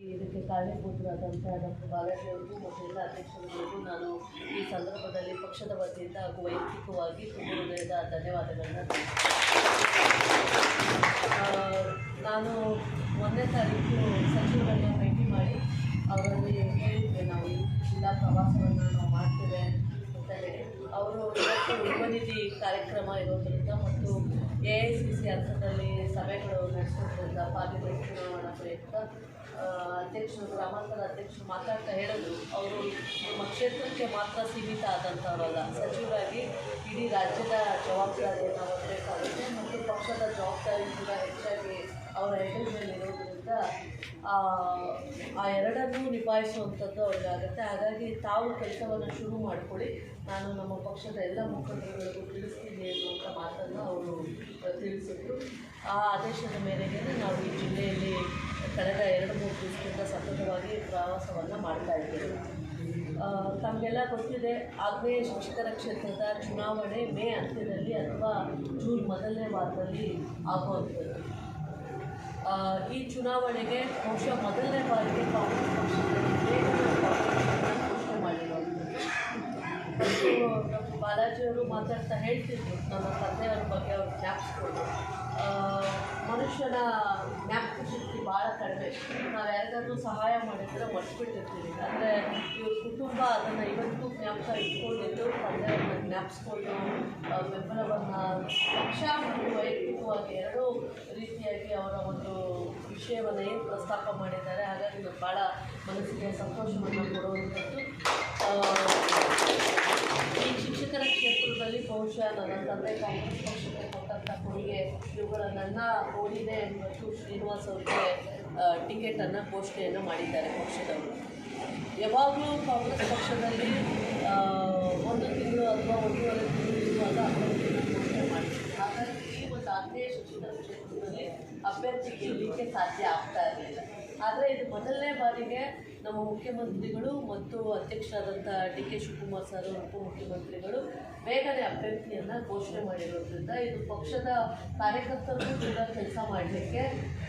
ಇದಕ್ಕೆ ಕಾರಣೀಭೂತರಾದಂತಹ ಡಾಕ್ಟರ್ ಬಾಲಾಜಿ ಅವರಿಗೂ ಮತ್ತು ಎಲ್ಲ ಅಧ್ಯಕ್ಷರುಗಳಿಗೂ ನಾನು ಈ ಸಂದರ್ಭದಲ್ಲಿ ಪಕ್ಷದ ವತಿಯಿಂದ ಹಾಗೂ ವೈಯಕ್ತಿಕವಾಗಿ ತುಂಬ ಹೃದಯದ ಧನ್ಯವಾದಗಳನ್ನ ನಾನು ಒಂದನೇ ತಾರೀಕು ಸಚಿವರನ್ನು ಭೇಟಿ ಮಾಡಿ ಅವರಲ್ಲಿ ಹೇಳಿದ್ದೆ, ನಾವು ಜಿಲ್ಲಾ ಪ್ರವಾಸವನ್ನು ನಾವು ಮಾಡ್ತೇವೆ ಅಂತ ಹೇಳಿ. ಅವರು ಇವತ್ತು ಉಪನಿಧಿ ಕಾರ್ಯಕ್ರಮ ಇರೋದ್ರಿಂದ ಮತ್ತು ಎ ಐ ಸಿ ಸಿ ಹಂತದಲ್ಲಿ ಸಭೆಗಳು ಪ್ರಯುಕ್ತ ಅಧ್ಯಕ್ಷರು ಗ್ರಾಮಾಂತರ ಅಧ್ಯಕ್ಷರು ಮಾತಾಡ್ತಾ ಹೇಳಿದ್ರು ಅವರು ನಮ್ಮ ಕ್ಷೇತ್ರಕ್ಕೆ ಮಾತ್ರ ಸೀಮಿತ ಆದಂಥವರಲ್ಲ. ಸಚಿವರಾಗಿ ಇಡೀ ರಾಜ್ಯದ ಜವಾಬ್ದಾರಿಯನ್ನು ಹೊರಬೇಕಾಗುತ್ತೆ ಮತ್ತು ಪಕ್ಷದ ಜವಾಬ್ದಾರಿ ಕೂಡ ಹೆಚ್ಚಾಗಿ ಅವರ ಹೆಗಲ ಮೇಲೆ ಇರೋದ್ರಿಂದ ಆ ಎರಡನ್ನೂ ನಿಭಾಯಿಸುವಂಥದ್ದು ಅವ್ರಿಗಾಗುತ್ತೆ ಹಾಗಾಗಿ ತಾವು ಕೆಲಸವನ್ನು ಶುರು ಮಾಡಿಕೊಳ್ಳಿ. ನಾನು ನಮ್ಮ ಪಕ್ಷದ ಎಲ್ಲ ಮುಖಂಡರುಗಳಿಗೂ ತಿಳಿಸ್ತೀನಿ ಅನ್ನುವಂಥ ಮಾತನ್ನು ಅವರು ತಿಳಿಸಿದ್ರು. ಆ ಆದೇಶದ ಮೇರೆಗೆ ನಾವು ಈ ಜಿಲ್ಲೆಯಲ್ಲಿ ಕಳೆದ ಎರಡು ಮೂರು ದಿವಸದಿಂದ ಸತತವಾಗಿ ಪ್ರವಾಸವನ್ನು ಮಾಡ್ತಾ ಇದ್ದೇವೆ. ತಮಗೆಲ್ಲ ಗೊತ್ತಿದೆ, ಆಗ್ನೇಯ ಶಿಕ್ಷಕರ ಕ್ಷೇತ್ರದ ಚುನಾವಣೆ ಮೇ ಅಂತ್ಯದಲ್ಲಿ ಅಥವಾ ಜೂನ್ ಮೊದಲನೇ ವಾರದಲ್ಲಿ ಆಗುವಂಥದ್ದು. ಈ ಚುನಾವಣೆಗೆ ಬಹುಶಃ ಮೊದಲನೇ ಬಾರಿಗೆ ಕಾಂಗ್ರೆಸ್ ಪಕ್ಷದಲ್ಲಿ ಘೋಷಣೆ ಡಾಕ್ಟರ್ ಬಾಲಾಜಿಯವರು ಮಾತಾಡ್ತಾ ಹೇಳ್ತಿದ್ರು ನಮ್ಮ ತಂದೆಯವರ ಬಗ್ಗೆ ಅವ್ರು ಜ್ಞಾಪಿಸ್ಕೊಂಡು ಆ, ಮನುಷ್ಯನ ಜ್ಞಾಪಕ ಶಕ್ತಿ ಭಾಳ ಕಡಿಮೆ. ನಾವು ಯಾರಿಗಾದ್ರೂ ಸಹಾಯ ಮಾಡಿದರೆ ಮರ್ಸ್ಬಿಟ್ಟಿರ್ತೀವಿ ಅಂದರೆ ಇವ್ರ ಕುಟುಂಬ ಅದನ್ನು ಇವತ್ತು ಜ್ಞಾಪಕ ಇಟ್ಕೊಂಡಿದ್ದು ತಂದೆಯವ್ರನ್ನ ಜ್ಞಾಪಿಸ್ಕೊಂಡು ಬೆಂಬಲವನ್ನು ಪಕ್ಷ ಮತ್ತು ವೈಯಕ್ತಿಕವಾಗಿ ಎರಡೂ ರೀತಿಯಾಗಿ ಅವರ ಒಂದು ವಿಷಯವನ್ನು ಏನು ಪ್ರಸ್ತಾಪ ಮಾಡಿದ್ದಾರೆ, ಹಾಗಾಗಿ ಭಾಳ ಮನಸ್ಸಿಗೆ ಸಂತೋಷವನ್ನು ಕೊಡುವಂಥದ್ದು. ಬಹುಶಃ ನನ್ನ ತಂದೆ ಕಾಂಗ್ರೆಸ್ ಪಕ್ಷಕ್ಕೆ ಕೊಟ್ಟಂಥ ಕೊಡುಗೆ ಇವುಗಳ ನನ್ನ ಓಡಿದೆ ಮತ್ತು ಶ್ರೀನಿವಾಸ್ ಅವರಿಗೆ ಟಿಕೆಟನ್ನು ಘೋಷಣೆಯನ್ನು ಮಾಡಿದ್ದಾರೆ ಪಕ್ಷದವರು. ಯಾವಾಗಲೂ ಕಾಂಗ್ರೆಸ್ ಪಕ್ಷದಲ್ಲಿ ಒಂದು ತಿಂಗಳು ಅಥವಾ ಒಂದೂವರೆ ತಿಂಗಳು ಇರುವಾಗ ಅಭ್ಯರ್ಥಿಯನ್ನು ಘೋಷಣೆ ಮಾಡಿದ್ದಾರೆ ಹಾಗಾಗಿ ಈ ಒಂದು ಆಗ್ನೇಯ ಶಿಕ್ಷಣ ಕ್ಷೇತ್ರದಲ್ಲಿ ಅಭ್ಯರ್ಥಿ ಗೆಲ್ಲಲಿಕ್ಕೆ ಸಾಧ್ಯ ಆಗ್ತಾ ಇರಲಿಲ್ಲ. ಆದರೆ ಇದು ಮೊದಲನೇ ಬಾರಿಗೆ ನಮ್ಮ ಮುಖ್ಯಮಂತ್ರಿಗಳು ಮತ್ತು ಅಧ್ಯಕ್ಷರಾದಂಥ ಡಿ ಕೆ ಶಿವಕುಮಾರ್ ಸರ್ ಉಪಮುಖ್ಯಮಂತ್ರಿಗಳು ಬೇಗನೆ ಅಭ್ಯರ್ಥಿಯನ್ನು ಘೋಷಣೆ ಮಾಡಿರೋದ್ರಿಂದ ಇದು ಪಕ್ಷದ ಕಾರ್ಯಕರ್ತರಿಗೂ ಕೂಡ ಕೆಲಸ ಮಾಡಲಿಕ್ಕೆ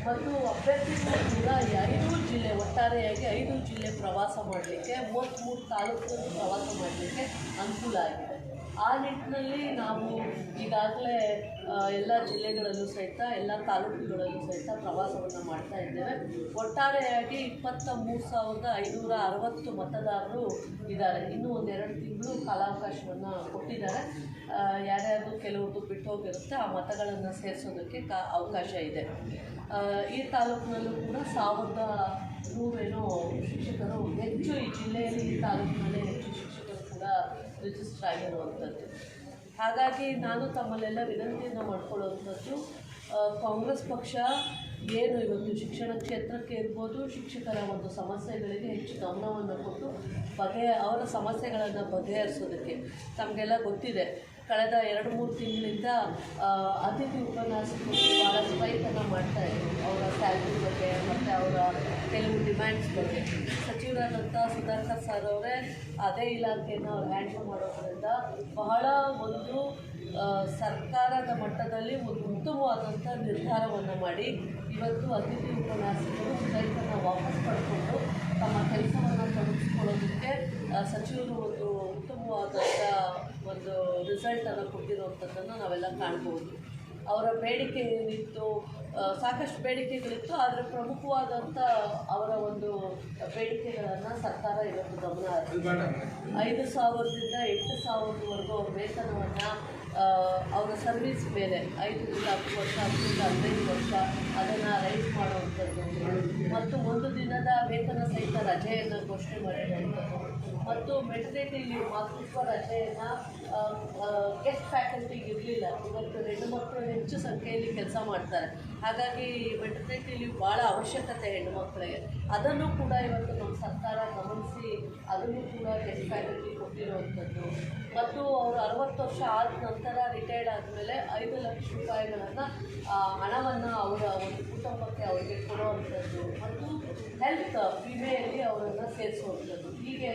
ಮತ್ತು ಅಭ್ಯರ್ಥಿಗಳು ಕೂಡ ಈ ಐದು ಜಿಲ್ಲೆ, ಒಟ್ಟಾರೆಯಾಗಿ ಐದು ಜಿಲ್ಲೆ ಪ್ರವಾಸ ಮಾಡಲಿಕ್ಕೆ ಮೂವತ್ತ್ಮೂರು ತಾಲೂಕನ್ನು ಪ್ರವಾಸ ಮಾಡಲಿಕ್ಕೆ ಅನುಕೂಲ ಆಗಿದೆ. ಆ ನಿಟ್ಟಿನಲ್ಲಿ ನಾವು ಈಗಾಗಲೇ ಎಲ್ಲ ಜಿಲ್ಲೆಗಳಲ್ಲೂ ಸಹಿತ, ಎಲ್ಲ ತಾಲೂಕುಗಳಲ್ಲೂ ಸಹಿತ ಪ್ರವಾಸವನ್ನು ಮಾಡ್ತಾ ಇದ್ದೇವೆ. ಒಟ್ಟಾರೆಯಾಗಿ ಇಪ್ಪತ್ತ ಮೂರು ಸಾವಿರದ ಐನೂರ ಅರವತ್ತು ಮತದಾರರು ಇದ್ದಾರೆ. ಇನ್ನೂ ಒಂದೆರಡು ತಿಂಗಳು ಕಾಲಾವಕಾಶವನ್ನು ಕೊಟ್ಟಿದ್ದಾರೆ. ಯಾರ್ಯಾರು ಕೆಲವರು ಬಿಟ್ಟು ಹೋಗಿರುತ್ತೆ, ಆ ಮತಗಳನ್ನು ಸೇರಿಸೋದಕ್ಕೆ ಕಾ, ಅವಕಾಶ ಇದೆ. ಈ ತಾಲೂಕಿನಲ್ಲೂ ಕೂಡ ಸಾವಿರದ ನೂರೇನೋ ಶಿಕ್ಷಕರು, ಹೆಚ್ಚು ಈ ಜಿಲ್ಲೆಯಲ್ಲಿ ಈ ತಾಲೂಕಿನಲ್ಲೇ ರಿಜಿಸ್ಟರ್ ಆಗಿರುವಂಥದ್ದು. ಹಾಗಾಗಿ ನಾನು ತಮ್ಮಲ್ಲೆಲ್ಲ ವಿನಂತಿಯನ್ನು ಮಾಡ್ಕೊಳ್ಳುವಂಥದ್ದು ಕಾಂಗ್ರೆಸ್ ಪಕ್ಷ ಏನು ಇವತ್ತು ಶಿಕ್ಷಣ ಕ್ಷೇತ್ರಕ್ಕೆ ಇರ್ಬೋದು, ಶಿಕ್ಷಕರ ಒಂದು ಸಮಸ್ಯೆಗಳಿಗೆ ಹೆಚ್ಚು ಗಮನವನ್ನು ಕೊಟ್ಟು ಬಗೆ ಅವರ ಸಮಸ್ಯೆಗಳನ್ನು ಬಗೆಹರಿಸೋದಕ್ಕೆ ತಮಗೆಲ್ಲ ಗೊತ್ತಿದೆ. ಕಳೆದ ಎರಡು ಮೂರು ತಿಂಗಳಿಂದ ಅತಿಥಿ ಉಪನ್ಯಾಸಕರು ಭಾಳ ಸ್ಟ್ರೈಕನ್ನು ಮಾಡ್ತಾ ಇದ್ರು. ಅವರ ಸ್ಯಾಲ್ರಿ ಬಗ್ಗೆ ಮತ್ತು ಅವರ ಕೆಲವು ಡಿಮ್ಯಾಂಡ್ಸ್ ಬಗ್ಗೆ. ಸಚಿವರಾದಂಥ ಸುಧಾಕರ್ ಸರ್ ಅವರೇ, ಅದೇ ಇಲಾಖೆಯನ್ನು ಅವ್ರು ಹ್ಯಾಂಡಲ್ ಮಾಡೋದ್ರಿಂದ ಬಹಳ ಒಂದು ಸರ್ಕಾರದ ಮಟ್ಟದಲ್ಲಿ ಒಂದು ಉತ್ತಮವಾದಂಥ ನಿರ್ಧಾರವನ್ನು ಮಾಡಿ ಇವತ್ತು ಅತಿಥಿ ಉಪನ್ಯಾಸಕರು ಸ್ಟ್ರೈಕನ್ನು ವಾಪಸ್ ಪಡ್ಕೊಂಡು ತಮ್ಮ ಕೆಲಸವನ್ನು ತೊಡಗಿಸ್ಕೊಳ್ಳೋದಕ್ಕೆ ಸಚಿವರು ಒಂದು ಉತ್ತಮವಾದಂಥ ಒಂದು ರಿಸಲ್ಟನ್ನು ಕೊಟ್ಟಿರುವಂಥದ್ದನ್ನು ನಾವೆಲ್ಲ ಕಾಣ್ಬೋದು. ಅವರ ಬೇಡಿಕೆ ಏನಿತ್ತು ಸಾಕಷ್ಟು ಬೇಡಿಕೆಗಳಿತ್ತು, ಆದರೆ ಪ್ರಮುಖವಾದಂಥ ಅವರ ಒಂದು ಬೇಡಿಕೆಗಳನ್ನು ಸರ್ಕಾರ ಇವತ್ತು ಗಮನ ಐದು ಸಾವಿರದಿಂದ ಎಂಟು ಸಾವಿರದವರೆಗೂ ಅವ್ರ ವೇತನವನ್ನು ಅವರ ಸರ್ವಿಸ್ ಮೇಲೆ ಐದರಿಂದ ಹತ್ತು ವರ್ಷ, ಹತ್ತರಿಂದ ಹದಿನೈದು ವರ್ಷ ಅದನ್ನು ರೈಸ್ ಮಾಡುವಂಥದ್ದು. ಮತ್ತು ಒಂದು ದಿನದ ವೇತನ ಸಹಿತ ರಜೆಯನ್ನು ಘೋಷಣೆ ಮಾಡಿರುವಂಥದ್ದು. ಮತ್ತು ಮೆಟರ್ನಿಟಿ ಲೀವ್ ಮಾತೃತ್ವ ರಜೆಯನ್ನು ಗೆಸ್ಟ್ ಫ್ಯಾಕಲ್ಟಿಗೆ ಇರಲಿಲ್ಲ. ಇವತ್ತು ಹೆಣ್ಣು ಮಕ್ಕಳು ಹೆಚ್ಚು ಸಂಖ್ಯೆಯಲ್ಲಿ ಕೆಲಸ ಮಾಡ್ತಾರೆ. ಹಾಗಾಗಿ ಮೆಟರ್ನಿಟಿ ಲೀವ್ ಭಾಳ ಅವಶ್ಯಕತೆ ಹೆಣ್ಣು ಮಕ್ಕಳಿಗೆ. ಅದನ್ನು ಕೂಡ ಇವತ್ತು ನಮ್ಮ ಸರ್ಕಾರ ಗಮನಿಸಿ, ಅದನ್ನು ಕೂಡ ಗೆಸ್ಟ್ ಫ್ಯಾಕಲ್ಟಿ ಕೊಟ್ಟಿರುವಂಥದ್ದು. ಮತ್ತು ಅವರು ಅರವತ್ತು ವರ್ಷ ಆದ ನಂತರ ರಿಟೈರ್ಡ್ ಆದಮೇಲೆ ಐದು ಲಕ್ಷ ರೂಪಾಯಿಗಳನ್ನು ಹಣವನ್ನು ಅವರ ಒಂದು ಕುಟುಂಬಕ್ಕೆ ಅವರಿಗೆ ಕೊಡುವಂಥದ್ದು. ಮತ್ತು ಹೆಲ್ತ್ ವಿಮೆಯಲ್ಲಿ ಅವರನ್ನು ಸೇರಿಸುವಂಥದ್ದು. ಹೀಗೆ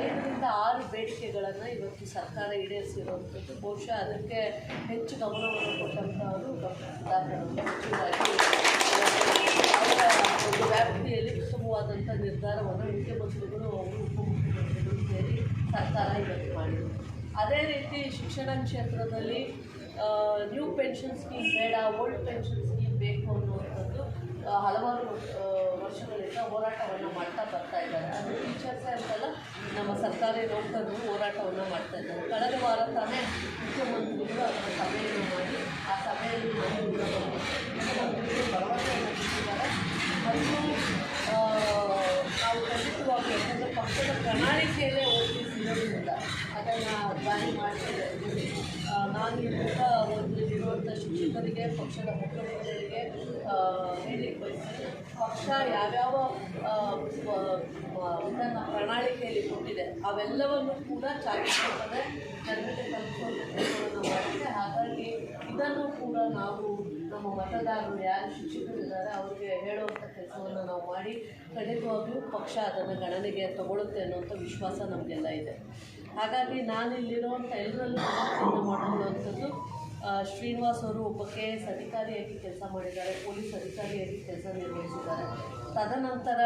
ಐದರಿಂದ ಆರು ಬೇಡಿಕೆಗಳನ್ನು ಇವತ್ತು ಸರ್ಕಾರ ಈಡೇರಿಸಿರುವಂಥದ್ದು. ಬಹುಶಃ ಅದಕ್ಕೆ ಹೆಚ್ಚು ಗಮನವನ್ನು ಕೊಟ್ಟಂಥವರು ಡಾಕ್ಟರ್ ಸುಧಾಕರ್ ಅವರು ವ್ಯಾಪ್ತಿಯಲ್ಲಿ ಉತ್ತಮವಾದಂಥ ನಿರ್ಧಾರವನ್ನು ಮುಖ್ಯಮಂತ್ರಿಗಳು ಅವರು ಉಪಮುಖ್ಯಮಂತ್ರಿಗಳು ಸೇರಿ ಸರ್ಕಾರ ಇವತ್ತು ಮಾಡಿದರು ಅದೇ ರೀತಿ ಶಿಕ್ಷಣ ಕ್ಷೇತ್ರದಲ್ಲಿ ನ್ಯೂ ಪೆನ್ಷನ್ ಸ್ಕೀಮ್ ಬೇಡ ಓಲ್ಡ್ ಪೆನ್ಷನ್ ಸ್ಕೀಮ್ ಬೇಕು ಅನ್ನುವಂಥದ್ದು ಹಲವಾರು ವರ್ಷಗಳಿಂದ ಹೋರಾಟವನ್ನು ಮಾಡ್ತಾ ಬರ್ತಾ ಇದ್ದಾರೆ. ಅದು ಟೀಚರ್ಸೇ ಅಂತಲ್ಲ, ನಮ್ಮ ಸರ್ಕಾರಿ ನೌಕರರು ಹೋರಾಟವನ್ನು ಮಾಡ್ತಾ ಇದ್ದಾರೆ. ಕಳೆದ ವಾರ ತಾನೇ ಮುಖ್ಯಮಂತ್ರಿಗಳು ಅದರ ಸಭೆಯನ್ನು ಮಾಡಿ, ಆ ಸಭೆಯಲ್ಲಿ ಮುಖ್ಯಮಂತ್ರಿಗಳು ಭರವಸೆಯನ್ನು ಕೊಟ್ಟಿದ್ದಾರೆ ಮತ್ತು ಪಕ್ಷದ ಪ್ರಣಾಳಿಕೆಯಲ್ಲೇ ಓದಿ ಸಿಗೋದ್ರಿಂದ ಅದನ್ನು ಜಾರಿ ಮಾಡ್ತಿದ್ದೆ ನಾನು ಕೂಡ ಒಂದು ಇರುವಂಥ ಶಿಕ್ಷಕರಿಗೆ ಪಕ್ಷದ ಮುಖಂಡರಿಗೆ ಹೇಳಿ ಬಯಸ್ತೇನೆ ಪಕ್ಷ ಯಾವ್ಯಾವ ಇದನ್ನು ಪ್ರಣಾಳಿಕೆಯಲ್ಲಿ ಕೊಟ್ಟಿದೆ ಅವೆಲ್ಲವನ್ನು ಕೂಡ ಚಾಲಿಸುತ್ತದೆ ಜನರಿಗೆ ತಲುಪಿಸುವಂಥ ಕೆಲಸವನ್ನು ಮಾಡಿದೆ ಹಾಗಾಗಿ ಇದನ್ನು ಕೂಡ ನಾವು ನಮ್ಮ ಮತದಾರರು ಯಾರು ಶಿಕ್ಷಕರಿದ್ದಾರೆ, ಅವರಿಗೆ ಹೇಳುವಂಥ ಕೆಲಸವನ್ನು ನಾವು ಮಾಡಿ ಖಂಡಿತವಾಗ್ಲೂ ಪಕ್ಷ ಅದನ್ನು ಗಣನೆಗೆ ತಗೊಳುತ್ತೆ ಅನ್ನುವಂಥ ವಿಶ್ವಾಸ ನಮಗೆಲ್ಲ ಇದೆ. ಹಾಗಾಗಿ ನಾನು ಇಲ್ಲಿರುವಂಥ ಎಲ್ಲರಲ್ಲೂ ಸಮಸ್ಯೆಯನ್ನು ಮಾಡಿರುವಂಥದ್ದು ಶ್ರೀನಿವಾಸ್ ಅವರು ಒಬ್ಬ ಕೆ ಎಸ್ ಅಧಿಕಾರಿಯಾಗಿ ಕೆಲಸ ಮಾಡಿದ್ದಾರೆ, ಪೊಲೀಸ್ ಅಧಿಕಾರಿಯಾಗಿ ಕೆಲಸ ನಿರ್ವಹಿಸಿದ್ದಾರೆ. ತದನಂತರ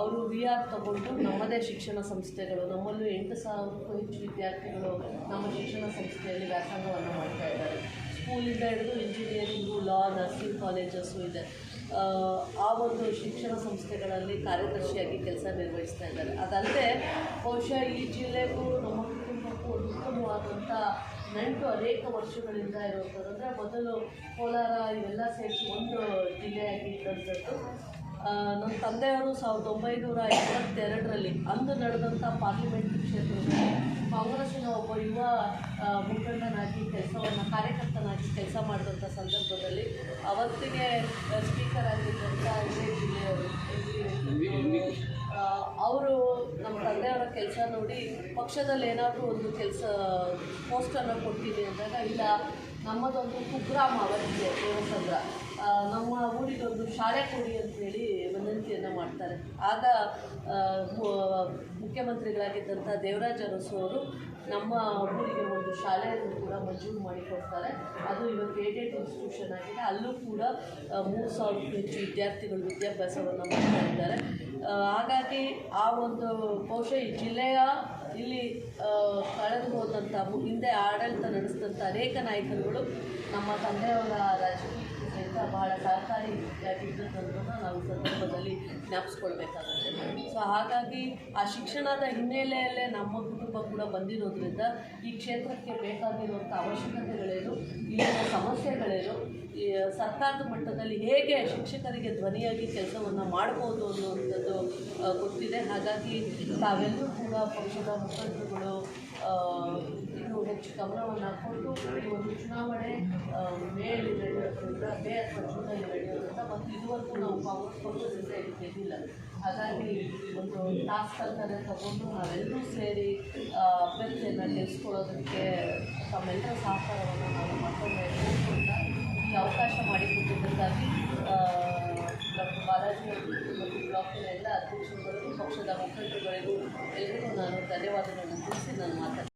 ಅವರು ವಿ ಆರ್ ತಗೊಂಡು ನಮ್ಮದೇ ಶಿಕ್ಷಣ ಸಂಸ್ಥೆಗಳು, ನಮ್ಮಲ್ಲೂ ಎಂಟು ಸಾವಿರಕ್ಕೂ ಹೆಚ್ಚು ವಿದ್ಯಾರ್ಥಿಗಳು ನಮ್ಮ ಶಿಕ್ಷಣ ಸಂಸ್ಥೆಯಲ್ಲಿ ವ್ಯಾಸಂಗವನ್ನು ಮಾಡ್ತಾ ಇದ್ದಾರೆ. ಸ್ಕೂಲಿಂದ ಹಿಡಿದು ಇಂಜಿನಿಯರಿಂಗು ಲಾ ನರ್ಸಿಂಗ್ ಕಾಲೇಜಸ್ಸು ಇದೆ. ಆ, ಒಂದು ಶಿಕ್ಷಣ ಸಂಸ್ಥೆಗಳಲ್ಲಿ ಕಾರ್ಯದರ್ಶಿಯಾಗಿ ಕೆಲಸ ನಿರ್ವಹಿಸ್ತಾ ಇದ್ದಾರೆ. ಅದಲ್ಲದೆ ಬಹುಶಃ ಈ ಜಿಲ್ಲೆಗೂ ನಮ್ಮ ಕುಟುಂಬಕ್ಕೂ ಉತ್ತಮವಾದಂಥ ನೆಂಟು ಅನೇಕ ವರ್ಷಗಳಿಂದ ಇರುವಂಥದ್ದು. ಅಂದರೆ ಮೊದಲು ಕೋಲಾರ ಇವೆಲ್ಲ ಸೇರಿಸಿ ಒಂದು ಜಿಲ್ಲೆಯಾಗಿ ಇದ್ದಂಥದ್ದು. ನಮ್ಮ ತಂದೆಯವರು ಸಾವಿರದ ಒಂಬೈನೂರ ಎಪ್ಪತ್ತೆರಡರಲ್ಲಿ ಅಂದು ನಡೆದಂಥ ಪಾರ್ಲಿಮೆಂಟ್ ಕ್ಷೇತ್ರದಲ್ಲಿ ಕಾಂಗ್ರೆಸ್ಸಿನ ಒಬ್ಬ ಯುವ ಮುಖಂಡನಾಗಿ ಕೆಲಸವನ್ನು, ಕಾರ್ಯಕರ್ತನಾಗಿ ಕೆಲಸ ಮಾಡಿದಂಥ ಸಂದರ್ಭದಲ್ಲಿ ಅವತ್ತಿಗೆ ಸ್ಪೀಕರ್ ಆಗಿದ್ದಂಥ ಇದೇ ಜಿಲ್ಲೆಯವರು ಅವರು ನಮ್ಮ ತಂದೆಯವರ ಕೆಲಸ ನೋಡಿ ಪಕ್ಷದಲ್ಲಿ ಏನಾದರೂ ಒಂದು ಕೆಲಸ ಪೋಸ್ಟನ್ನು ಕೊಟ್ಟಿದೆ ಅಂದಾಗ ಇಲ್ಲ, ನಮ್ಮದೊಂದು ಕುಗ್ರಾಮ ಅವರಿಗೆ ದೇವಸಂದ್ರ ನಮ್ಮ ಊರಿಗೊಂದು ಶಾಲೆ ಕೊಡಿ ಅಂತೇಳಿ ವಿನಂತಿಯನ್ನು ಮಾಡ್ತಾರೆ. ಆಗ ಮುಖ್ಯಮಂತ್ರಿಗಳಾಗಿದ್ದಂಥ ದೇವರಾಜ ಅರಸು ಅವರು ನಮ್ಮ ಊರಿಗೆ ಒಂದು ಶಾಲೆಯನ್ನು ಕೂಡ ಮಂಜೂರು ಮಾಡಿಕೊಡ್ತಾರೆ ಅದು ಇವತ್ತು ಏಡೆಡ್ ಇನ್ಸ್ಟಿಟ್ಯೂಷನ್ ಆಗಿದೆ. ಅಲ್ಲೂ ಕೂಡ ಮೂರು ಸಾವಿರಕ್ಕೂ ಹೆಚ್ಚು ವಿದ್ಯಾರ್ಥಿಗಳು ವಿದ್ಯಾಭ್ಯಾಸವನ್ನು ಮಾಡ್ತಾ ಇದ್ದಾರೆ. ಹಾಗಾಗಿ ಆ ಒಂದು ಬಹುಶಃ ಈ ಜಿಲ್ಲೆಯ ಇಲ್ಲಿ ಕಳೆದು ಹೋದಂಥ ಹಿಂದೆ ಆಡಳಿತ ನಡೆಸಿದಂಥ ಅನೇಕ ನಾಯಕರುಗಳು ನಮ್ಮ ತಂದೆಯವರ ರಾಜಕೀಯ ಸಹಿತ ಆಗಿದ್ದು ಸಹಕಾರಿಯಾಗಿದ್ದದನ್ನು ನಾವು ಸಂದರ್ಭದಲ್ಲಿ ಜ್ಞಾಪಿಸ್ಕೊಳ್ಬೇಕಾಗುತ್ತೆ. ಸೊ ಹಾಗಾಗಿ ಆ ಶಿಕ್ಷಣದ ಹಿನ್ನೆಲೆಯಲ್ಲೇ ನಮ್ಮ ಕುಟುಂಬ ಕೂಡ ಬಂದಿರೋದ್ರಿಂದ ಈ ಕ್ಷೇತ್ರಕ್ಕೆ ಬೇಕಾಗಿರುವಂಥ ಅವಶ್ಯಕತೆಗಳೇನು ಇಲ್ಲಿನ ಸಮಸ್ಯೆಗಳೇನು ಸರ್ಕಾರದ ಮಟ್ಟದಲ್ಲಿ ಹೇಗೆ ಶಿಕ್ಷಕರಿಗೆ ಧ್ವನಿಯಾಗಿ ಕೆಲಸವನ್ನು ಮಾಡ್ಬೋದು ಅನ್ನುವಂಥದ್ದು ಗೊತ್ತಿದೆ. ಹಾಗಾಗಿ ತಾವೆಲ್ಲರೂ ಕೂಡ ಪಕ್ಷದ ಮುಖಂಡರುಗಳು ಹೆಚ್ಚು ಗಮನವನ್ನು ಈ ಒಂದು ಚುನಾವಣೆ ಮೇ ಮೇಯಲ್ಲಿ ನಡೆಯೋದ್ರಿಂದ ಮೇ ಅಥವಾ ಜೂನಲ್ಲಿ ನಡೆಯೋದ್ರಿಂದ ಮತ್ತು ಇದುವರೆಗೂ ನಾವು ಕಾಂಗ್ರೆಸ್ ಪಕ್ಷದಿಂದ ಇಲ್ಲಿ ಗೆದ್ದಿಲ್ಲ ಹಾಗಾಗಿ ಒಂದು ಟಾಸ್ಕ್ ಅಂತಲೇ ತಗೊಂಡು ನಾವೆಲ್ಲರೂ ಸೇರಿ ಅಭ್ಯರ್ಥಿಯನ್ನು ಗೆಲ್ಲಿಸ್ಕೊಳ್ಳೋದಕ್ಕೆ ತಮ್ಮೆಲ್ಲರ ಸಹಕಾರವನ್ನು ನಾವು ಮತ್ತೊಮ್ಮೆ ಕೋರ್ಕೊಂಡ ಈ ಅವಕಾಶ ಮಾಡಿಕೊಟ್ಟಿದ್ದಕ್ಕಾಗಿ ಡಾಕ್ಟರ್ ಬಾಲಾಜಿ ಮತ್ತು ಬ್ಲಾಕಿನ ಎಲ್ಲ ಅಧ್ಯಕ್ಷರುಗಳಿಗೂ ಪಕ್ಷದ ಮುಖಂಡರುಗಳಿಗೂ ಎಲ್ಲರಿಗೂ ನಾನು ಧನ್ಯವಾದಗಳನ್ನು ತಿಳಿಸಿ ನಾನು ಮಾತಾಡ್ತೀನಿ.